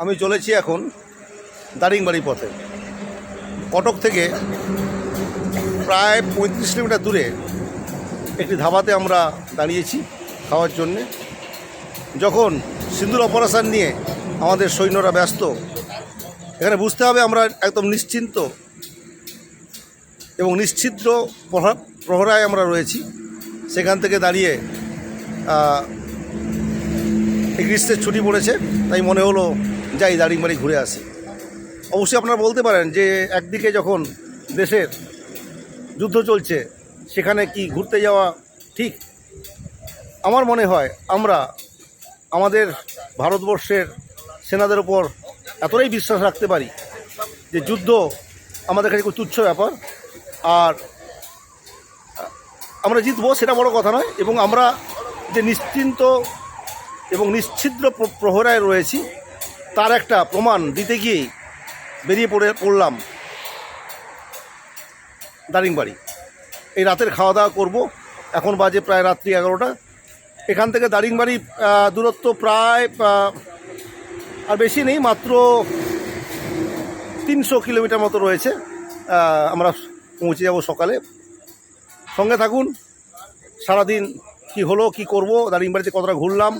আমি চলেছি এখন দারিংবাড়ি পথে। কটক থেকে প্রায় পঁয়ত্রিশ কিলোমিটার দূরে একটি ধাবাতে আমরা দাঁড়িয়েছি খাওয়ার জন্যে। যখন সিন্দুর অপারেশান নিয়ে আমাদের সৈন্যরা ব্যস্ত, এখানে বুঝতে হবে আমরা একদম নিশ্চিন্ত এবং নিশ্ছিদ্র প্রহা- প্রহরায় আমরা রয়েছি। সেখান থেকে দাঁড়িয়ে গ্রীষ্মের ছুটি পড়েছে, তাই মনে হলো যাই দাঁড়িয়ে ঘুরে আসি। অবশ্যই আপনারা বলতে পারেন যে একদিকে যখন দেশের যুদ্ধ চলছে, সেখানে কি ঘুরতে যাওয়া ঠিক? আমার মনে হয় আমরা আমাদের ভারতবর্ষের সেনাদের ওপর এতটাই বিশ্বাস রাখতে পারি যে যুদ্ধ আমাদের কাছে খুব তুচ্ছ ব্যাপার। আর আমরা জিতবো সেটা বড় কথা নয়, এবং আমরা যে নিশ্চিন্ত এবং নিশ্ছিদ্র প্র- প্রহরায় রয়েছি তার একটা প্রমাণ দিতে গিয়েই বেরিয়ে পড়ে, পড়লাম দারিংবাড়ি। এই রাতের খাওয়া দাওয়া করব। এখন বাজে প্রায় রাত্রি এগারোটা। এখান থেকে দারিংবাড়ি দূরত্ব প্রায় আর বেশি নেই, মাত্র তিনশো কিলোমিটার মতো রয়েছে। আমরা পৌঁছে যাব সকালে। সঙ্গে থাকুন, সারাদিন কি হলো, কি করব, দারিংবাড়িতে কতটা ঘুরলাম,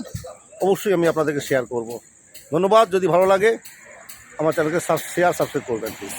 অবশ্যই আমি আপনাদেরকে শেয়ার করব। ধন্যবাদ। যদি ভালো লাগে আমার চ্যানেলকে শেয়ার সাবস্ক্রাইব করবেন প্লিজ